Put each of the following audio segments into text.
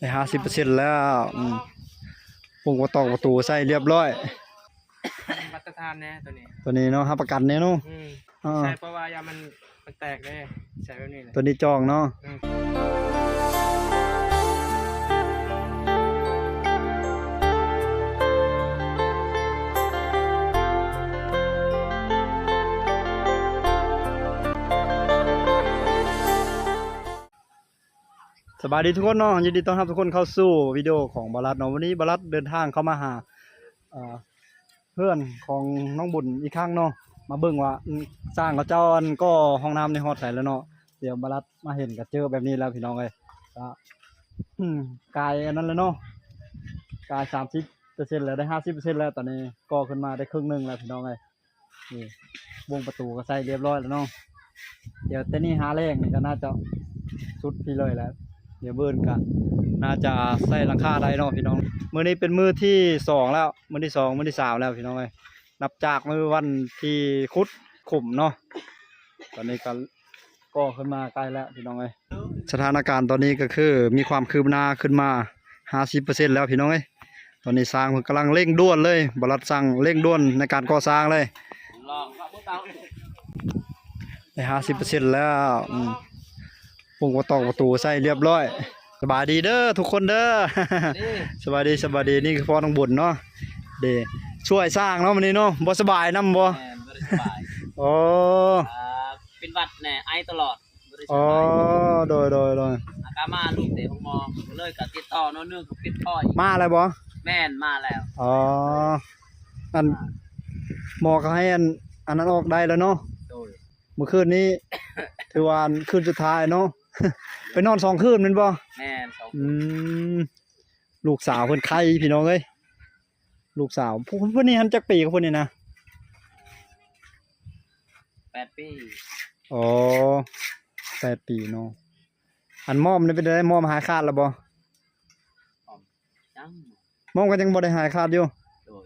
ได้ห้าสิบเปอร์เซ็นต์แล้วอืมปุ่งประตอกประตูใส่เรียบร้อย มาตรฐานแน่ตัวนี้ ตัวนี้เนาะรับประกันแน่เนาะอืมอ่าใช่เพราะว่ายามันมันแตกเลยใส่แบบนี้เลยตัวนี้จองเนาะ สบายดีทุกคนเนาะยินดีต้อนรับทุกคนเข้าสู่วิดีโอของบารัดเนาะวันนี้บารัดเดินทางเข้ามาหาเพื่อนของน้องบุญอีกครั้งเนาะมาเบิ่งว่าสร้างเขาเจ้าอันก็ห้องน้ำในฮอดใส่แล้วเนาะเดี๋ยวบารัดมาเห็นก็เจอแบบนี้แล้วพี่น้องเอ้ยก็กายอันนั้นแล้วเนาะกายสามสิบเปอร์เซ็นต์แล้วได้ห้าสิบเปอร์เซ็นต์แล้วตอนนี้ก็ขึ้นมาได้ครึ่งหนึ่งแล้วพี่น้องเอ้ยนี่วงประตูก็ใส่เรียบร้อยแล้วเนาะเดี๋ยวแต่นี่หาแรงนี่ก็น่าจะสุดพี่เลยแล้ว เดี๋ยวเบิ้นกันน่าจะใส่หลังคาได้เนาะพี่น้องมือนี้เป็นมือที่สองแล้วมือที่สองมือที่สามแล้วพี่น้องเอ้ยนับจากมือวันที่คุดขุมเนาะตอนนี้ก็ก็ขึ้นมาใกล้แล้วพี่น้องเอ้ยสถานการณ์ตอนนี้ก็คือมีความคืบหน้าขึ้นมา50%แล้วพี่น้องเอ้ยตอนนี้สร้างเพิ่นกำลังเร่งด่วนเลยบรัดสั่งเร่งด่วนในการก่อสร้างเลยลองว่าพวกเราได้ห้าสิบเปอร์เซ็นต์แล้ว อืมปุ่งประตอกประตูใส่เรียบร้อย สบายดีเด้อทุกคนเด้อนี่สบายดีสบายดีนี่คือพ่อต้องบุญเนาะเดช่วยสร้างเนาะวันนี้เนาะบ่สบายนํบ่แม่นบ่ได้สบายอ๋ออ่าเป็นหวัดแน่ไอตลอดบ่ได้สอ๋อบายโดยโดยโดยอาการมาลูกเตะของหมอก็เลยก็ติดต่อโน้นนึงก็ปิดพ่ออีกมาแล้วบ่แม่นมาแล้วอ๋ออันหมอเขาให้อันอันนั้นออกได้แล้วเนาะโดยเมื่อคืนนี้ถือว่าอันคืนสุดท้ายเนาะ ไปนอนสองคืนแม่นบ่แม่นสองอืมลูกสาวเพิ่นไข่พี่น้องเอ้ยลูกสาวพวกเพิ่นนี่หันจักปีกับเพิ่นนี่นะแปดปีอ๋อแปดปีเนาะอันมอมนี่เป็นได้มอมหายขาดแล้วบ่จังมอมก็ยังบ่ได้หายขาดอยู่โดย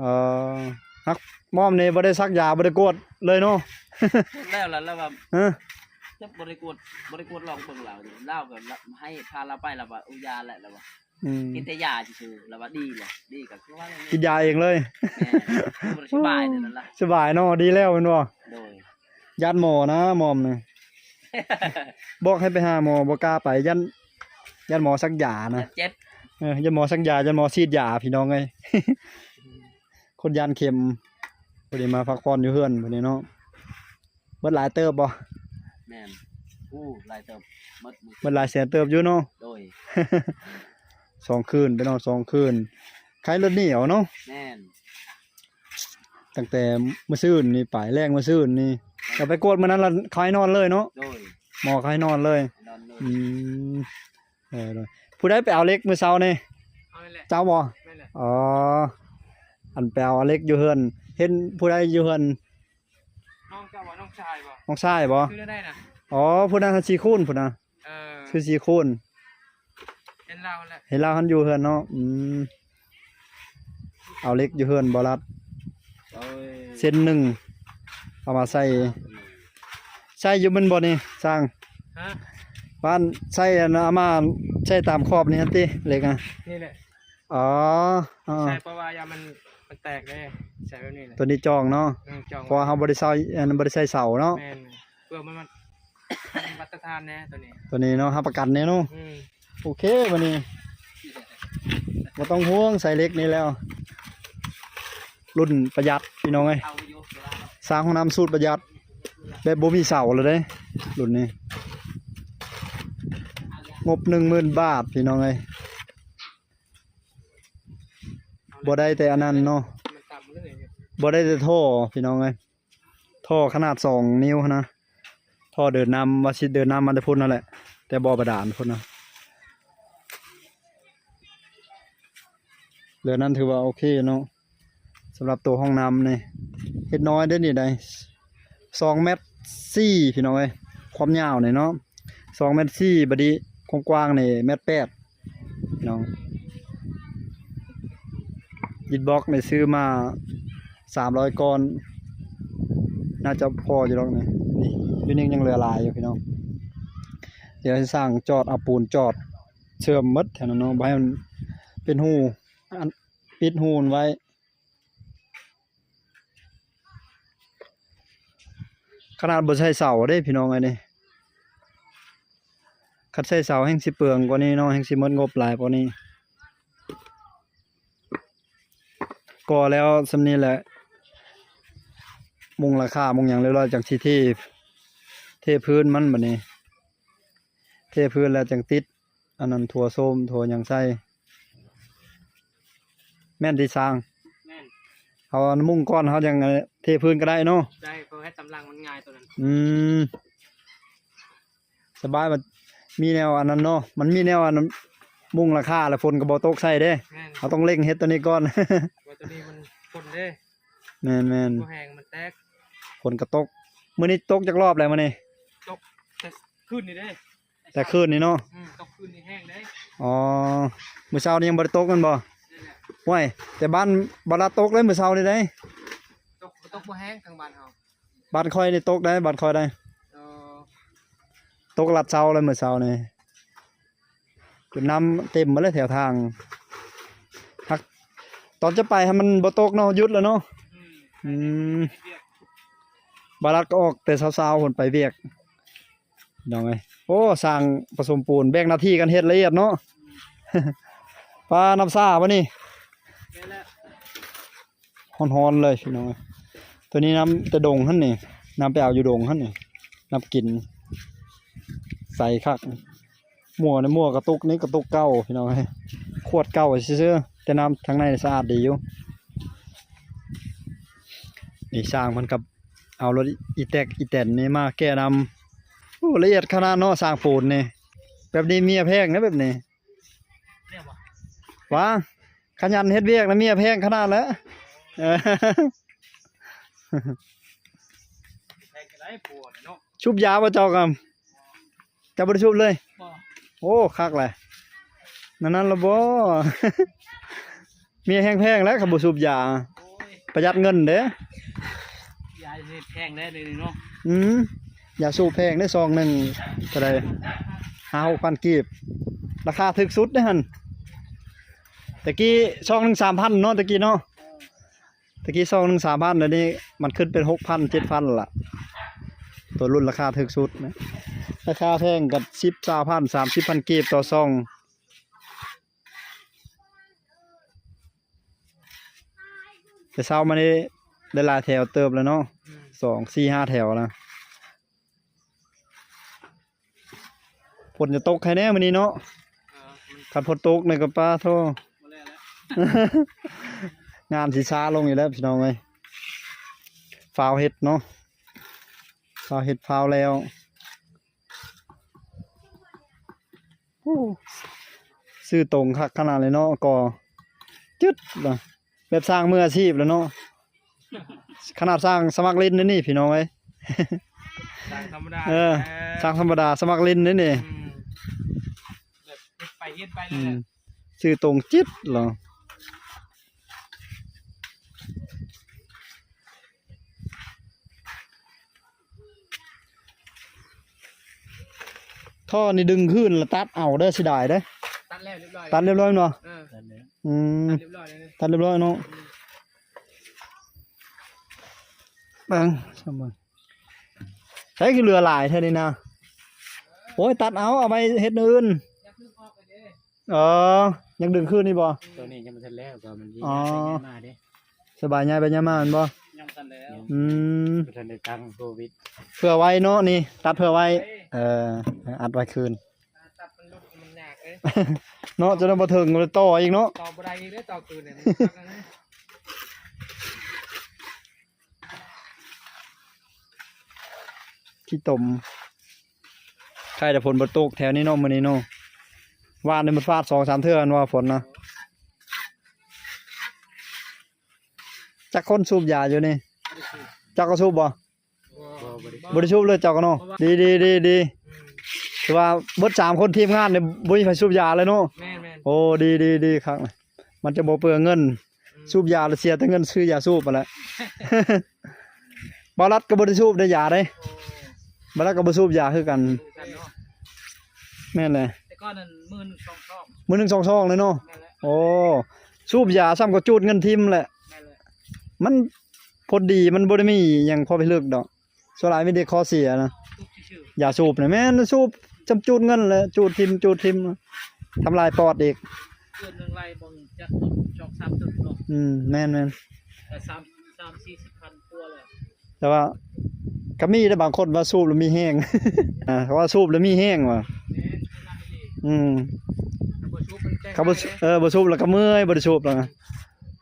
เอ่อฮักมอมนี่บ่ได้ซักยาบ่ได้กวดเลยเนาะแล้วแล้วแล้วว่าฮะ จะบริกวดบริกวดลองเบิ่งเราเนี่ยเล่าก็ให้พาเราไปแล้วว่าอุยาแหละแล้วว่าอืมกินแต่ยาซื่อๆแล้วว่าดีแหละดีก็คือว่ากินยาเองเลย แม่นบ่ได้สบายเด้อนั่นล่ะสบายเนาะดีแล้วแม่นบ่โดย ยันหมอนะมอมนี่บอกให้ไปหาหมอบ่กล้าไปยันยันหมอซักยานะเจ็บเออยันหมอสักยายันหมอฉีดยาพี่น้องไงคนยานเข็มพอดีมาพักผ่อนอยู่เฮือนพอดีเนาะเบิดหลายเติบบ่แม่นอู้หลายเติบหมดมือเบิดหลายแสนเติบอยู่เนาะ โดยสองคืนไปนอนสองคืนขายรถเหนียวเนาะแม่นตั้งแต่มื้อซื่นนี่ไปแรงมื้อซื่นนี่ก็ไปกวดมื้อนั้นละขายนอนเลยเนาะโดยหมอขายนอนเลย นอนเลยอืมเออเลยผู้ใดไปเอาเหล็กมื้อเช้านี่เอาเลยแหละเจ้าบ่ไม่นแหละอ๋ออันไปเอาเหล็กอยู่เฮือน เห็นผู้ใดอยู่เฮือนน้องเจ้าว่าน้องชายบ่ น้องชายบ่คือได้นะอ๋อผู้นั้นสีคูนผู้นั้นเออคือสีคูนเห็นเราแหละเห็นเราหันอยู่เฮือนเนาะอืมเอาเล็กอยู่เฮือนบ่รัดโอ้ยเส้นหนึ่งเอามาใส่ใส่อยู่มันบ่นี่สร้างฮะบ้านใส่อันเอามาใส่ตามขอบนี่ฮะติเล็กอะนี่แหละอ๋ออ๋อใช่เพราะว่ายามัน มันแตกเลยใส่แบบนี้เลยตัวนี้จองเนาะอืมจองเพราะว่าเฮาบ่ได้ใส่อันบ่ได้ใส่เสาเนาะแม่นเพื่อมันมันมาตรฐานแน่ตัวนี้ ตัวนี้เนาะรับประกันแน่เนาะอืมโอเคบัดนี้บ่ต้องห่วงใส่เล็กนี่แล้ว รุ่นประหยัดพี่น้องเอ้ยเอาอยู่เวลาสร้างห้องน้ำสูตรประหยัดแบบบ่มีเสาเลยเด้รุ่นนี้ งบหนึ่งหมื่นบาทพี่น้องเอ้ย บ่ได้แต่อันนั้นเนาะมันต่ำเลยเนี่ยบ่ได้แต่ท่อพี่น้องเอ้ยท่อขนาดสองนิ้วนะท่อเดินน้ำวาสิเดินน้ำมันจะพุ่นนั่นแหละ แต่บ่อประดานพุ่นนะเหลือนั้นถือว่าโอเคเนาะสำหรับตัวห้องน้ำนี่เฮ็ดน้อยเด้อนี่ได้สองเมตรสี่พี่น้องเอ้ความยาวนี่เนาะสองเมตรสี่บัดนี้ความกว้างนี่เมตรแปดพี่น้อง ยิดบล็อกนี่ซื้อมาสามร้อยก้อน น่าจะพออยู่หรอกนี่นี่ยูนี่งยังเหลือลายอยู่พี่น้อง เดี๋ยวให้สร้างจอดเอาปูนจอด เชื่อมหมดแถวนั้นเนาะบ่ให้มันเป็นหูอันปิดหูนไว้ ขนาดบ่ใช้เสาเด้พี่น้องไอ้นี่คัดใช้เสาแห่งสิเปลืองกว่านี้เนาะแห่งสิมดงบหลายกว่านี้ ก่อแล้วสำนี้แหละ มุงราคามุงหยังเรียบร้อยจากที่ที่เทพื้นมันบัดนี้ เทพื้นแล้วจังติด อันนั้นถั่วส้มถั่วหยังใส่แม่นที่สร้างแม่นเอาอันมุงก้อนเขายังเทพื้นก็ได้เนาะได้เพราะให้ตำลังมันง่ายตัวนั้นอืมสบายมันมีแนวอันนั้นเนาะมันมีแนวอันนั้น มุงราคาแล้วฝนก็บ่ตกใส่เด้แม่นเราต้องเร่งเฮ็ดตัวนี้ก่อน ว่าตัวนี้มันคนเด้แม่นแม่นตัวแหงมันแตกฝนก็ตกมื้อนี้ตกจักรอบแล้วมื้อนี้ตกแต่ขึ้นนี่เด้แต่คืนนี้เนาะอืมตกขึ้นนี่แห้งเด้อ๋อมื้อเช้านี้ยังบ่ได้ตกกันบ่นี่แหละห้วยแต่บ้านบ่ละตกเลยมื้อเช้านี่ได้ตกตกบ่แห้งทางบ้านเฮาบ้านค่อยนี่ตกได้บ้านค่อยได้เออตกลัดเช้าเลยมื้อเช้านี่ จนน้ำเต็มหมดเลยแถวทางหักตอนจะไปให้มันบ่ตกเนาะหยุดแล้วเนาะอืมอืมเรียกบารัดก็ออกแต่เช้าๆคนไปเวียกน้องไงโอ้สร้างผสมปูนแบ่งหน้าที่กันเฮ็ดละเอียดเนาะปลาน้ำซ่าปะนี่แม่นแล้วฮ้อนๆเลยพี่น้องเอ้ยตัวนี้น้ำแต่ดงหั่นนี่น้ำไปเอาอยู่ดงหั่นนี่น้ำกิน ใส่คัก หมัวในหมัวกระตุกนี่กระตุกเก้าพี่น้องเอ้ยขวดเก้าซื่อๆแต่น้ำทางในสะอาดดีอยู่นี่สร้างมันกับเอารถอีแตกอีแตนนี่มาแก้นำโอ้ละเอียดขนาดเนาะสร้างปูนนี่แบบนี้เมียแพงนะแบบนี้เรียกว่าว้าขยันเฮ็ดเวียกนะเมียแพงขนาดแล้วเออแห้งกันได้ปวดเนาะชุบยาบ่เจ้ากำจะบ่ได้ชุบเลยบ่โอ้คักแหละนั่นนั่นละบ่ เมียแห้งแพงแล้วขับบ่ชุบยา โอ้ยประหยัดเงินเด้ยายเฮ็ดแพงได้เลยเนาะอืมยาสูบแพงได้ซองหนึงเท่าใด5-6,000กีบ ราคาถึกสุดเด้อหั่นตะกี้ซองหนึง3,000เนาะตะกี้เนาะตะกี้ซองหนึ่งสามพันเดี๋ยวนี้มันขึ้นเป็นหกพันเจ็ดพันละตัวรุ่นราคาถึกสุดนะ ราคาแพงกับสิบสามพันสามสิบพันกีบต่อซองแต่เช้ามานี้ได้หลายแถวเติบแล้วเนาะอืมสองสี่ห้าแถวนะฝนจะตกใครแน่มันนี้เนาะเออมันขัดฝนตกในกระป้าโทบ่แล้วแล้วงานสีช้าลงอยู่แล้วพี่น้องเอ้ยฟาวเห็ดเนาะฟาวเห็ดฟาวแล้วโอ้ ซื้อตรงคักขนาดเลยเนาะก่อจึ๊ดนะแบบสร้างมืออาชีพแล้วเนาะขนาดสร้างสมัครเล่นนี่นี่พี่น้องเอ้ยสร้างธรรมดาเออสร้างธรรมดาสมัครเล่นนี่นี่อืมแบบเฮ็ดไปเฮ็ดไปเลอืยแหมละซื้อตรงจิ๊ดเหรอ ท่อนี่ดึงขึ้นแล้วตัดเอาเด้อสิได้เด้อตัดแล้วเรียบร้อยตัดเรียบร้อยเนาะเออนั่นแหละอืม ตัดเรียบร้อยเลยตัดเรียบร้อยเนาะเบิ่งสมบังใช้คือเรือหลายเท่านี้นะโอ้ยตัดเอาเอาไปเฮ็ดอื่นอย่าเพิ่งออกไปเด้เออ ยังดึงขึ้นนี่บ่ ตัวนี้ยังบ่ทันแล้วก็มันยิ่งอ๋อไปง่ายมาเด้สบายใจไปยามมาแม่นบ่ ยังตันแล้วอืมบ่ทันได้ตั้งโควิดเพื่อไว้เนาะนี่ ตัดเพื่อไว้ เอออัดไว้คืนตัดมันลุกมันหนักเอ้ยเนาะจะได้บ่ถึงเลยต่ออีกเนาะต่อบ่ได้อีกเด้อต่อคืนเนี่ยมันพักแล้วนะขี้ตมใครแต่ฝนบ่ตกแถวนี้เนาะมื้อนี้เนาะวานนี่มันฟาด2-3เทื่ออันว่าฝนนะจักคนสูบยาอยู่นี่จักก็สูบบ่ บ่บ่ได้บ่ได้สูบเลยจักก็เนาะดีดีดีดีอืมถือว่าเบิดสามคนทีมงานเนี่ยบ่มีใครสูบยาเลยเนาะแม่นแม่นโอ้ดีดีดีครับมันจะบ่เปลืองเงินอืมสูบยาแล้วเสียแต่เงินซื้อยาสูบมาแหล้วบารัดก็บ่ได้สูบได้ยาเด้โอ้บารัดก็บ่สูบยาคือกันดูกันเนาะแม่นเลยแต่ก้อนนั้นมื่นสองชอบมือหนึ่งสองช่องเลยเนาะแม่นแหละโอ้สูบยาซ้ำก็จูดเงินทิมแหละแม่นแหละมันพอดีมันบ่ได้มีหยังพอไปเลือกดอก ส่วนหลายมีแต่ข้อเสียนะทุกชื่ออย่าสูบนะแม่นสูบจำจูดเงินแหละจูดทิมจูดทิมทำลายปอดอีกเดือนหนึ่งไรบางจะตกจอกสามจุดเนาะอืมแม่นแม่นแต่สามสามสี่สิบพันตัวเลยแต่ว่าก็มีแต่บางคนว่าสูบแล้วมีแห้งอ่าเขาว่าสูบแล้วมีแห้งว่ะแม่นคือน้ำไม่ดีอืมบ่ชุบมันแจ้งเขาบ่เออบ่สูบแล้วก็เมื่อยบ่ได้สูบแล้วนะ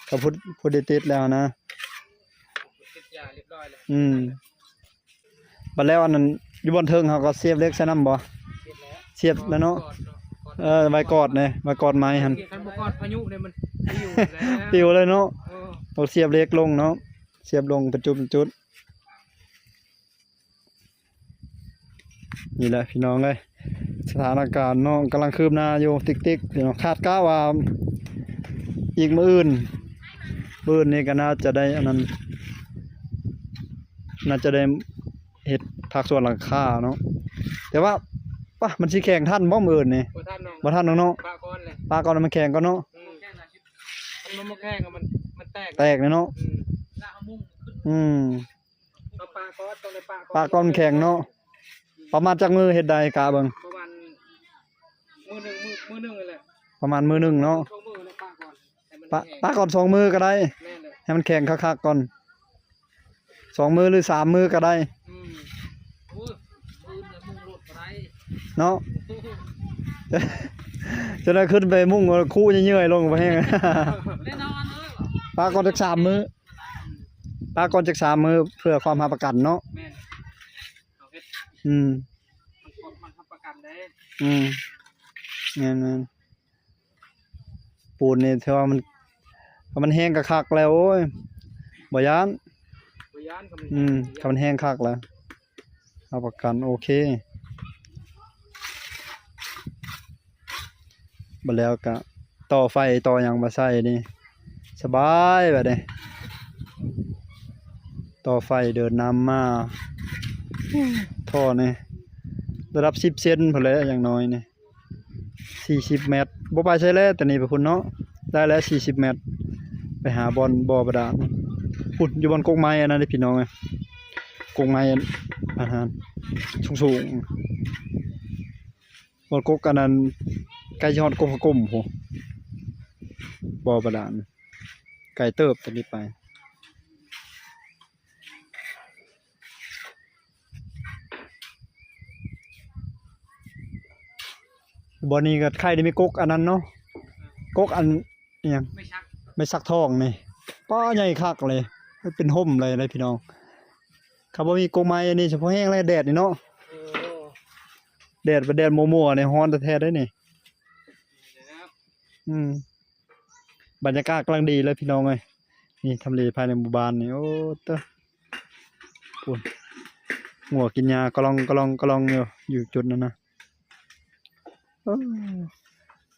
เขาพูดพูดได้ติดแล้วนะติดยาเรียบร้อยเลยอืม บัดแล้วอันนั้นอยู่บนเทิงเขาก็เสียบเหล็กใส่น้ำบ่เสียบแล้วเสียบแล้วเนาะกอดเนาะกอดเออไว้กอดเนี่ยไว้กอดไม้หั่นคันบ่กอดพายุเนี่ยมันปิวแล้วปิวเลยเนาะเออเอาเสียบเหล็กลงเนาะเสียบลงเป็นจุดเป็นจุดนี่แหละพี่น้องเลยสถานการณ์เนาะกำลังคืบหน้าอยู่ติ๊กๆพี่น้องคาดก้าวว่าอีกมื้ออื่นมื้ออื่นนี่ก็น่าจะได้อันนั้นน่าจะได้ เฮ็ดภาคส่วนหลังคาเนาะแต่ว่าป่ะมันสิแข่งทันบ่มื้ออื่นนี่บ่ทันน้องบ่ทันเนาะปลาก้อนเลยปลาก่อนมันแข่งก่อนเนาะอืมแค่นั้นมันมาแข่งกับมันมันแตกแตกเลยเนาะอืมลากเอามุ้งขึ้นอืมเอาปลาก้อนต้องได้ปลาปลาก่อนแข่งเนาะประมาณจักมือเฮ็ดได้กะเบิ่งประมาณมือหนึ่งมือมือหนึ่งเลยแหละประมาณมือหนึงเนาะช่วงมือแล้วปลาก่อนให้มันปลาแห้งปลาก่อนสองมือก็ได้แม่นเลยให้มันแข็งคักๆก่อนสองมือหรือสามมือก็ได้ อืมโอ้ยปืนเนี่ยมุ้งรถอะไร เนาะจะได้ขึ้นไปมุ่งคู่เยื่อยๆลงไปให้แน่นอนเลยเหรอปลาก่อนจักสามมือปลาก่อนจักสามมือเพื่อความรับประกันเนาะแม่นเอาเฮ็ดอืมมันกดมันทำประกันได้อืมแม่นๆปูนนี่เท่าว่ามันถ้ามันแห้งกะคักแล้วโอ้ยบ่ยานตัวยานก็มันอืมถ้ามันแห้งคักแล้วรับประกันโอเค บัดแล้วก็ต่อไฟต่อหยังมาใส่นี่สบายแบบนี้ต่อไฟเดินน้ำมาท่อนี่ระดับ10เซนพุ่นแหละอย่างน้อยนี่40เมตรบ่ไปใช้แล้วแต่นี่ไปพุ่นเนาะได้แล้ว40เมตร ไปหาบอลบ่อบาดาลพุ่นอยู่บนกกไม้อันนั้นเด้พี่น้องเอ้ยกกไม้อันอันนั้นสูงๆบนกกอันนั้น ใกล้สิฮอดกกพะกลมพูนบ่อบาดาลไก่เติบตัวนี้ไปบอนี้ก็ไข่ได้มีกกอันนั้นเนาะกกอันอหยังไม่ชักไม่ซักทองนี่ป้าใหญ่คักเลยมันเป็นห่มเลยเลยพี่น้องครับบ่มีกกไม้อันนี้เฉพาะแห้งเลยแดดนี่เนาะเออแดดเป็นแดดมัวๆนี่ฮ้อนแท้ๆได้นี่ เดี๋ยวนะครับ อืม บรรยากาศกำลังดีเลยพี่น้องเอ้ยนี่ทำเลภายในหมู่บ้านนี่โอ้เตะปุ่นหัวกินยากระลองกระลองกระลองอยู่อยู่จุดนั้นนะ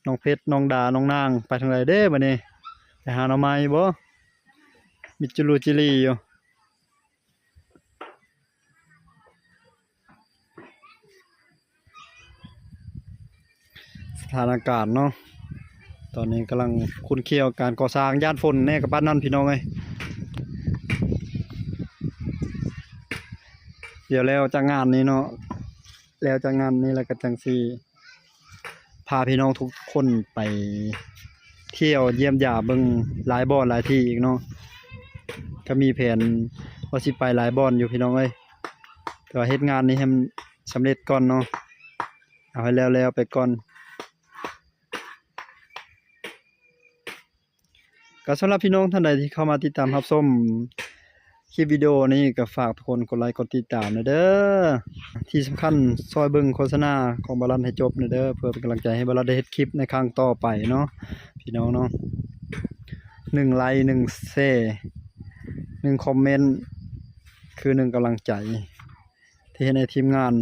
น้องเพชรน้องดาน้องนาง ไปทางไหนเด้บัดนี้ไปหาหน่อไม้บ่มิจุลูจิลีอยู่สถานการณ์เนาะ ตอนนี้กำลังคุ้นเคียวการก่อสร้างย่านฝนแน่กับบ้านนั่นพี่น้องเอ้ยเดี๋ยวแล้วจากงานนี้เนาะแล้วจากงานนี้แล้วก็จังสีพาพี่น้องทุกคนไปเที่ยวเยี่ยมยาเบิงหลายบ่อนหลายที่อีกเนาะก็มีแผนว่าสิไปหลายบ่อนอยู่พี่น้องเอ้ยแต่ว่าเฮ็ดงานนี้ให้มันสำเร็จก่อนเนาะเอาให้แล้วๆไปก่อน ก็สำหรับพี่น้องท่านใดที่เข้ามาติดตามรับชมคลิปวิดีโอนี้ก็ฝากทุกคนกดไลค์กดติดตามนะเด้อที่สำคัญซอยเบิ่งโฆษณาของบาลันให้จบนะเด้อเพื่อเป็นกำลังใจให้บาลันได้เฮ็ดคลิปในครั้งต่อไปเนาะพี่น้องเนาะหนึ่งไลค์หนึ่งแชร์หนึ่งคอมเมนต์คือหนึ่งกำลังใจ ที่ให้ในทีมงาน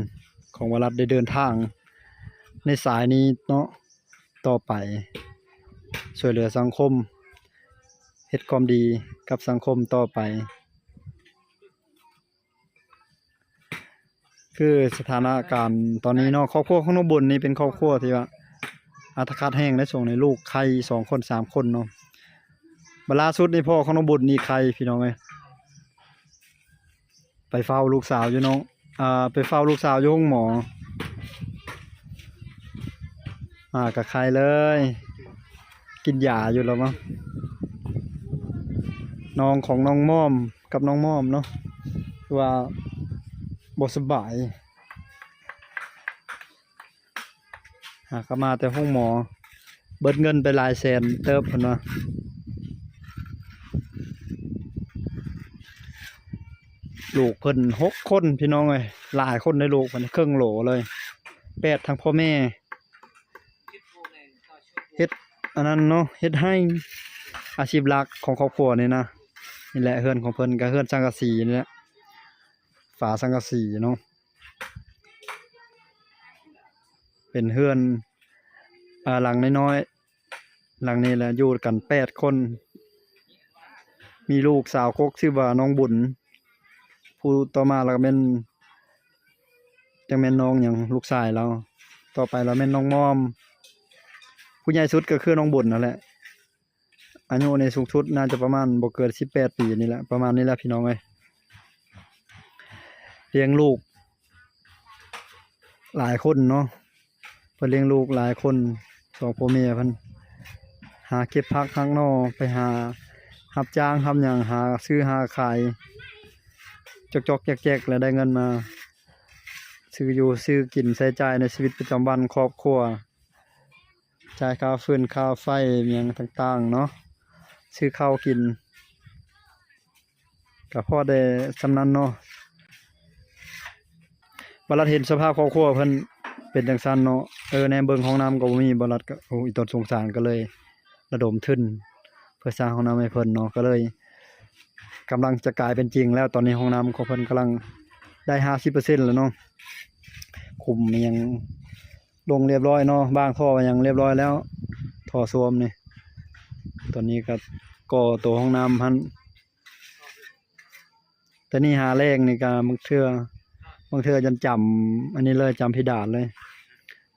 ของบาลันได้เดินทาง ในสายนี้เนาะต่อไปช่วยเหลือสังคม ฮ็ดความดีกับสังคมต่อไป คือสถานการณ์ตอนนี้เนาะครอบครัวของน้องบุญนี่เป็นครอบครัวที่ว่าอาตคาดแห้งได้ส่งในลูกไข่สองคนสามคนเนาะบดล่าสุดในพ่อของน้องบุญนี่ไข่พี่น้องเอ้ยไปเฝ้าลูกสาวอยู่น้องอ่าไปเฝ้าลูกสาวอยู่ห้องหมออ่ากับใครเลย กินยาอยู่แล้วมั้ง น้องของน้องม่อมกับน้องม่อมเนาะว่าบสบาย หากมาแต่ห้องหมอ เบิดเงินไปหลายแสนเติบพุ่นว่าลูกเพิ่นหกคนพี่น้องเอ้ยหลายคนในลูกเพิ่นครึ่งโหลเลยแปดทั้งพ่อแม่เฮ็ดอันนั้นเนาะเฮ็ดให้อาชีพหลักของครอบครัวนี่นะ นี่แหละเฮือนของเพิ่นก็เฮือนสังกะสีนี่แหละฝาสังกะสีเนาะเป็นเฮือนอ่าหลังน้อยๆหลังนี้แหละอยู่กันแปดคน มีลูกสาวกกชื่อว่าน้องบุญผู้ต่อมาแล้วก็เป็นจังแม่นน้องหยังลูกชายเรา ต่อไปแล้วแม่นน้องมอม ผู้ใหญ่สุดก็คือน้องบุญนั่นแหละ อายุในสูงสุดน่าจะประมาณบ่เกินสิบแปดปีนี่แหละประมาณนี้แหละพี่น้องเอ้ยเลี้ยงลูก หลายคนเนาะเพิ่นเลี้ยงลูกหลายคนสองพ่อแม่พิ่นหาเก็บพักข้างนอกไปหารับจ้างทำหยังหาซื้อหาขายจอกๆแจกๆแล้วได้เงินมาซื้ออยู่ซื้อกินใช้จ่ายในชีวิตประจำวันครอบครัวจ่ายค่าฟืนค่าไฟเมียงต่างๆ เนาะ ซื้อข้าวกินก็พอได้สำนันเนาะบรัดเห็นสภาพครอบครัวเพิ่นเป็นจังซันเนาะเออในเบิงห้องน้ำก็บ่มีบรัดก็โอ้อีตนสงสารก็เลย ระดมทุนเพื่อสร้างห้องน้ำให้เพิ่นเนาะก็เลยกำลังจะกลายเป็นจริง แล้วตอนนี้ห้องน้ำของเพิ่นกำลังได้50%แล้วเนาะคุมมันยังลงเรียบร้อยเนาะบางท่อยังเรียบร้อยแล้วท่อซ่วมเนี่ ตอนนี้ก็ก่อตัวห้องน้ำพันแต่นี่หาแรงนี่ก็บางเทือบางเทือจนจำอันนี้เลยจำพิดานเลย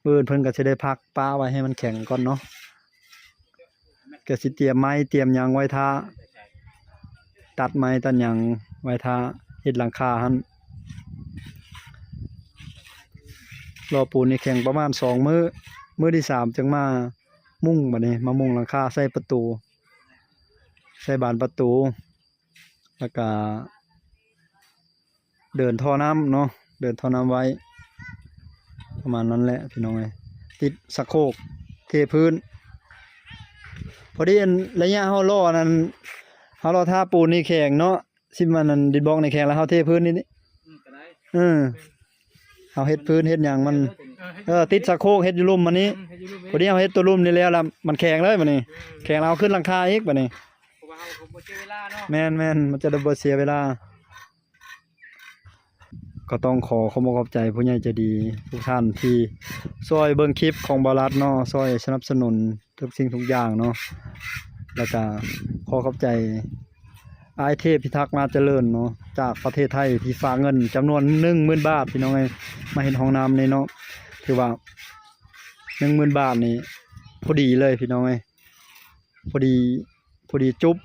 ปืนเพิ่นก็สิได้พักป้าไว้ให้มันแข็งก่อนเนาะก็สิเตรียมไม้เตรียมยังไว้ท่าตัดไม้ตัดยังไว้ท่าเฮ็ดหลังคาหันรอปูนนี่แข่งประมาณสองมือ้อมื้อที่สามจึงมา มุ่งบัดนี้มามุ่งหลังคาใส่ประตู ใส่บานประตู แล้วก็เดินท่อน้ำเนาะเดินท่อน้ำไว้ ประมาณนั้นแหละพี่น้องเอ้ยติดสะโครกเทพื้น พอดีอันระยะเฮาล่อนั้นเฮาล่อท่าปูนนี่แข็งเนาะสิมันนั้นดินบล็อกนี่แข็งแล้วเฮาเทพื้นนี่นี่อืมก็ได้เออเฮาเฮ็ดพื้นเฮ็ดหยังมัน เออให้เออติดสะโครกเฮ็ดอยู่ลุ่มมันนี้ให้อยู่รูปพอดีเอาเฮ็ดตัวลุ่มนี่แล้วล่ะมันแข็งเลยบัดนี้แข็งแล้วเอาขึ้นหลังคาอีกบัดนี้เพราะว่าเขาผมบ่เจอเวลาเนาะแม่นแม่นมันจะได้บ่เสียเวลา ก็ต้องขอขอบคุณขอบใจผู้ใหญ่ใจดีทุกท่านที่ช่วยเบิ่งคลิปของบารัดเนาะช่วยสนับสนุนทุกสิ่งทุกอย่างเนาะแล้วก็ขอขอบใจอายเทพพิทักษ์มาเจริญเนาะจากประเทศไทยที่ฝากเงินจำนวน10,000บาทพี่น้องเอ้ยมาเห็นห้องน้ำนี่เนาะ ถือว่า10,000บาทนี่พอดีเลยพี่น้องเอ้พอดีพอดีจุ๊บ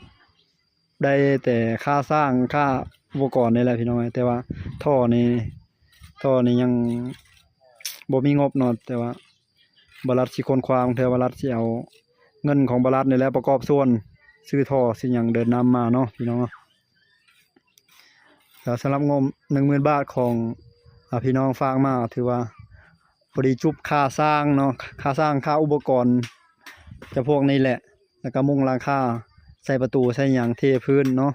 ได้แต่ค่าสร้างค่าอุปกรณ์นี่แหละพี่น้องเอ้แต่ว่าท่อนี่ท่อนี่ยังบ่มีงบนาะแต่ว่าบารัฐสิคนความเทวรัฐสิเอาเงินของบารัฐนี่แหละประกอบส่วนซื้อท่อสิหยังเดินนำมาเนาะพี่น้องแล้วสำหรับงบ10,000บาทของอพี่น้องฝากมาถือว่า พอดีจุบค่าสร้างเนาะค่าสร้างค่าอุปกรณ์จะพวกนี้แหละ แล้วก็มุงหลังคาใส่ประตูใส่ยังเทพื้นเนาะ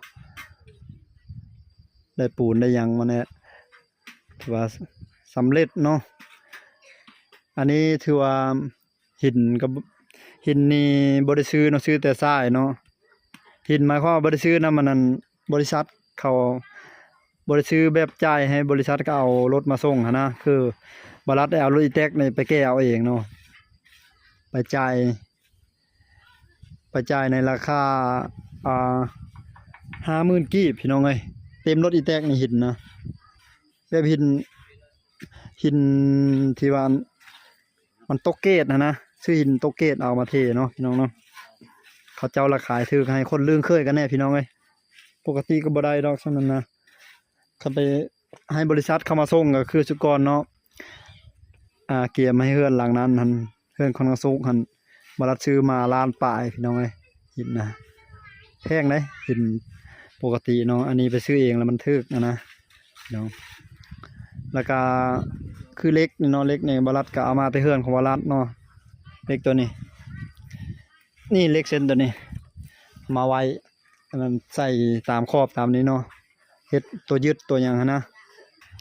ได้ปูนได้ยังมาเนี่ยถือว่าสำเร็จเนาะอันนี้ถือว่าหินกับหินนี่บริซื้อเนาะซื้อแต่ทรายเนาะหินหมายความว่าบริซื้อนำมันนั้นบริษัทเขาบริซื้อแบบจ่ายให้บริษัทก็เอารถมาส่งนะคือ บรัฐได้เอารถอีแท็กนี่ไปแก้เอาเองเนาะไปจ่ายไปจ่ายในราคาอ่าห้าหมื่นกีบพี่น้องเอ้ยเต็มรถอีแตกนี่หินนะแบบหินหินที่ว่ามันตกเกตนะนะซื้อหินโตเกตเอามาเทเนาะพี่น้องเนาะเขาเจ้าราคายถือให้คนลืงเคยกันแน่พี่น้องเอ้ยปกติก็บ่ได้ดอกซั่นนั้นนะเขาไปให้บริษัทเข้ามาส่งก็คือสุกรเนาะ อ่าเกียร์มาให้เฮือนหลังนั้นหันเฮือนคนกระสุกหันบรัดซื้อมาล้านปลายพี่น้องเอ้ยหินนะแพงเด้หินปกติเนาะอันนี้ไปซื้อเองแล้วมันถึกนะนะน้องแล้วก็คือเล็กนี่เนาะเล็กเนี่ยบรัดก็เอามาแต่เฮือนของบรัดเนาะเล็กตัวนี้ นี่เล็กเส้นตัวนี้ มาไว้อันนั้นใส่ตามขอบตามนี้เนาะเฮ็ดตัวยึดตัวหยังนะ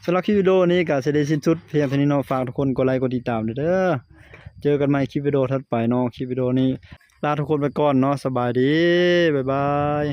สำหรับคลิปวิดีโอนี้ก็สิได้สิ้นสุดเพียงเท่านี้เนาะฝากทุกคนกดไลค์กดติดตามเด้อเจอกันใหม่คลิปวิดีโอถัดไปเนาะคลิปวิดีโอนี้ลาทุกคนไปก่อนเนาะสบายดีบ๊ายบาย